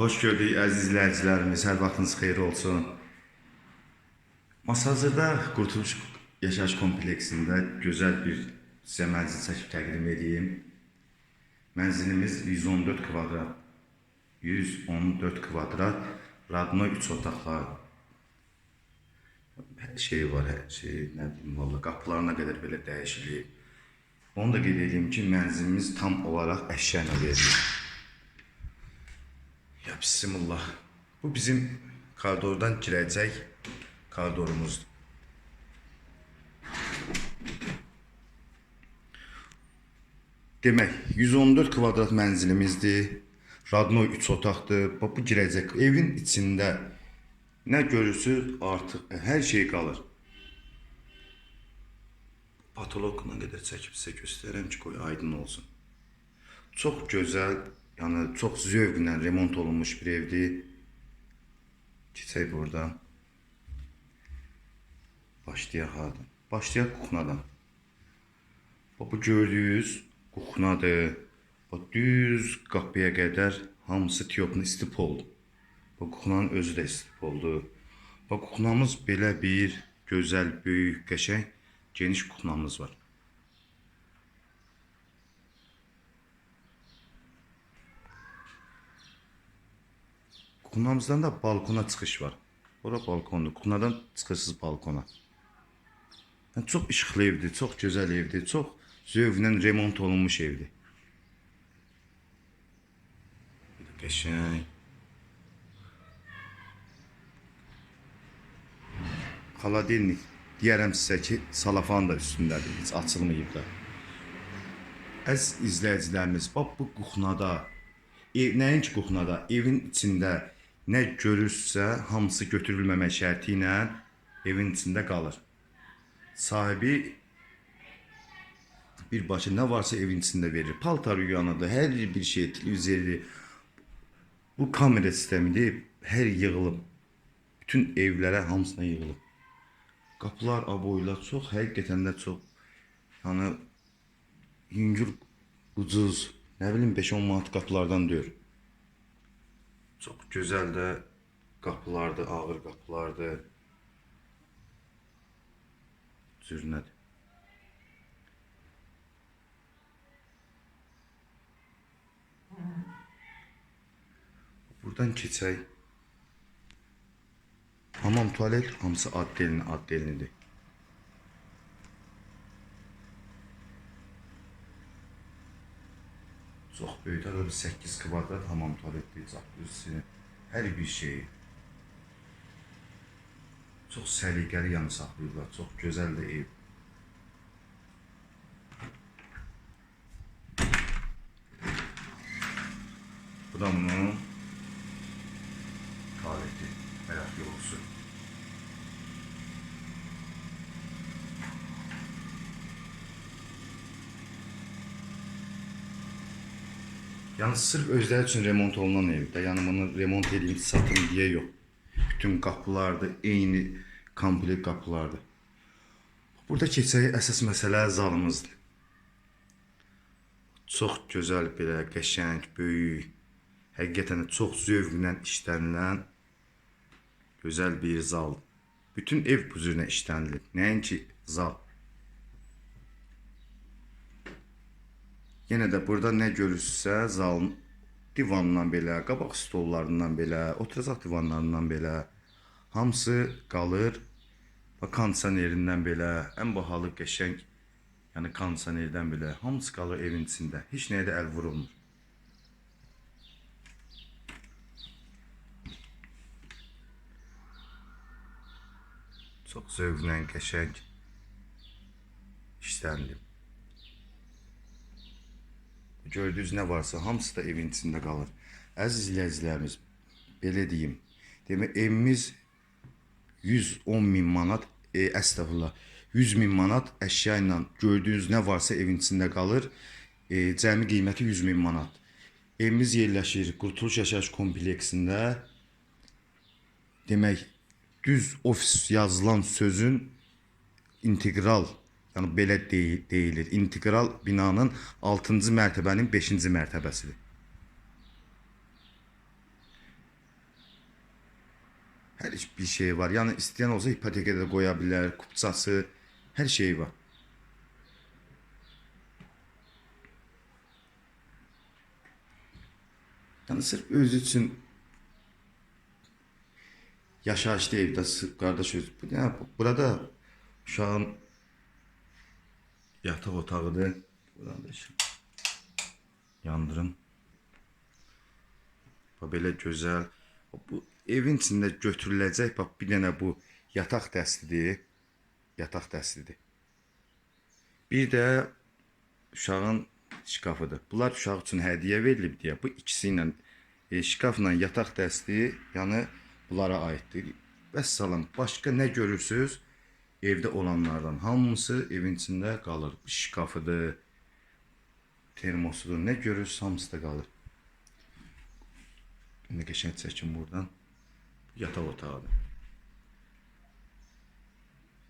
Xoş gördük əziz izləyicilərimiz. Hər vaxtınız xeyir olsun. Masazırda Qurtuluş Yaşayış Kompleksində gözəl bir sizə mənzil çəkib təqdim edeyim. Mənzilimiz 114 kvadrat. 114 kvadrat. Radno 3 otaqlı. Hər şey var, hər şey, nə bilim, valla qapılarına qədər belə dəyişilib. Onu da qeyd edeyim ki, mənzilimiz tam olaraq əşya. Ya bismillah. Bu bizim koridordan girəcək koridorumuzdur. Demək, 114 kvadrat mənzilimizdir. Radno 3 otaqdır. Bu girəcək evin içində nə görürsüz artıq hər şey qalır. Patologla qədər çəkib sizə göstərəm ki, qoy aydın olsun. Çox gözəl, yəni çox zövqlə remont olunmuş bir evdir. Keçək buradan. Başlayaq hardan? Başlayaq kuxnadan. Bax bu gördüyünüz kuxnadır. Bax düz qapıya qədər hamısı tiyoplu istip oldu. Bax kuxnanın özü də istip oldu. Bax kuxnamız belə bir gözəl, böyük, qəşəng, geniş kuxnamız var. Kuxnamızdan da balkona çıxış var. Ora balkondur. Kuxnadan çıxırsınız balkona. Yəni çox işıqlı evdir, çox gözəl evdir, çox zövqlə remont olunmuş evdir. Qəşəng. Xaladelnik deyərəm sizə ki, salafan da üstündədir, heç açılmayıb da. Əziz izləyicilərimiz, bax bu kuxnada, ev, nəinki kuxnada, evin içində nə görürsə, hamısı götürülməmək şərti ilə evin içində qalır. Sahibi birbaşa nə varsa evin içində verir. Paltar yuyanıdır, hər bir şey, televizori, bu kamera sistemidir, hər yığılıb. Bütün evlərə hamısına yığılıb. Qapılar, aboylar çox, həqiqətən də çox. Yəni yüngül, ucuz, nə bilim 5-10 manat qapılardan deyir. Çox gözəl də qapılardır, ağır qapılardır. Cürnədir. Buradan keçək. Hamam tualet hamısı addelini addelinidir. Çox böyük də bir 8 kvadrat hamam tualetdir, jacuzzi, hər bir şey. Çox səliqəli yanı saxlayırlar, çox gözəl də ev. Bu da bunun Yəni sırf özləri üçün remont olunan evdə. Yəni bunu remont edeyim, satım deyə yox. Bütün qapılardır, eyni komplekt qapılardır. Burada keçək əsas məsələ zalımızdır. Çox gözəl belə qəşəng, böyük, həqiqətən də çox zövqlə işlənilən gözəl bir zal. Bütün ev bu cürlə işlənilib. Nəinki zal. Yenə də burada nə görürsünüzsə, zalın divanından belə, qabaq stollarından belə, oturacaq divanlarından belə hamısı qalır. Bax kondisionerindən belə, ən bahalı qəşəng, yəni kondisionerdən belə hamısı qalır evin içində. Heç nəyə də əl vurulmur. Çox zövqlə qəşəng işlənilib. Gördüyünüz nə varsa hamısı da evin içində qalır. Əziz izləyicilərimiz, belə deyim. Demək evimiz 110 min manat, e, əstəğfurullah, 100 min manat əşya ilə gördüyünüz nə varsa evin içində qalır. E, cəmi qiyməti 100 min manat. Evimiz yerləşir Qurtuluş Yaşayış kompleksində. Demək düz ofis yazılan sözün integral yəni belə deyil, deyilir. İntegral binanın 6-cı mərtəbənin 5-ci mərtəbəsidir. Bir şey var. Yəni istəyən olsa ipotekə də qoya kupçası, hər şey var. Yəni sırf özü üçün yaşayış deyil də sırf qardaş öz. Yəni burada uşağın yataq otağıdır. Buradan da işim. Yandırım. Bax belə gözəl. Bu evin içində götürüləcək bax bir dənə bu yataq dəstidir. Yataq dəstidir. Bir də uşağın şkafıdır. Bunlar uşaq üçün hədiyyə verilib deyə bu ikisi ilə e, şkafla yataq dəsti, yəni bunlara aiddir. Vəssalam. Başqa nə görürsüz? Evdə olanlardan hamısı evin içində qalır. Şkafıdır, termosudur. Nə görürsüz hamısı da qalır. Ne geçen seçim buradan. Yatak otağıdır.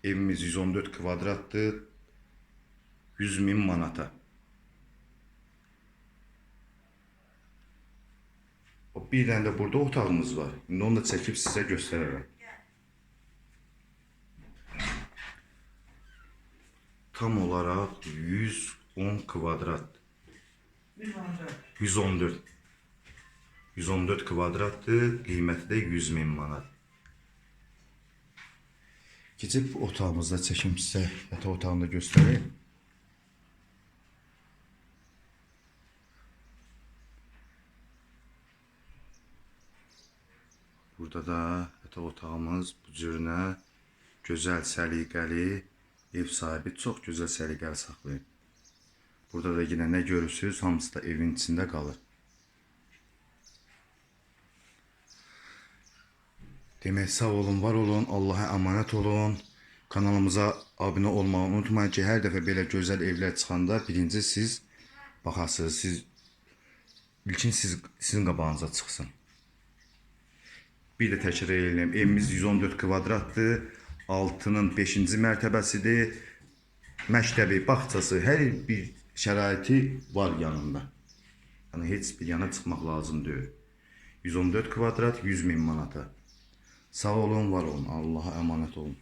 Evimiz 114 kvadrattır. 100 bin manata. O bir tane de burada otağımız var. Şimdi onu da çekip size gösteririm. Tam olarak 110 kvadrat. 114. 114 kvadratdır, qiyməti də 100 min manat. Keçib otağımızda çəkim sizə yataq otağını da göstəreyim. Burada da yataq otağımız bu cürünə gözəl, səliqəli, ev sahibi çox gözəl səliqəli saxlayıb. Burada da yenə nə görürsüz, hamısı da evin içində qalır. Demək sağ olun, var olun, Allah'a emanet olun. Kanalımıza abunə olmağı unutmayın ki, hər dəfə belə gözəl evlər çıxanda birinci siz baxasınız, siz ilkin siz sizin qabağınıza çıxsın. Bir də təkrar edirəm. Evimiz 114 kvadratdır. Altının 5-ci mərtəbəsidir. Məktəbi, bağçası, hər bir şəraiti var yanında. Yəni heç bir yana çıxmaq lazım deyil. 114 kvadrat 100 min manata. Sağ olun, var olun. Allah'a emanet olun.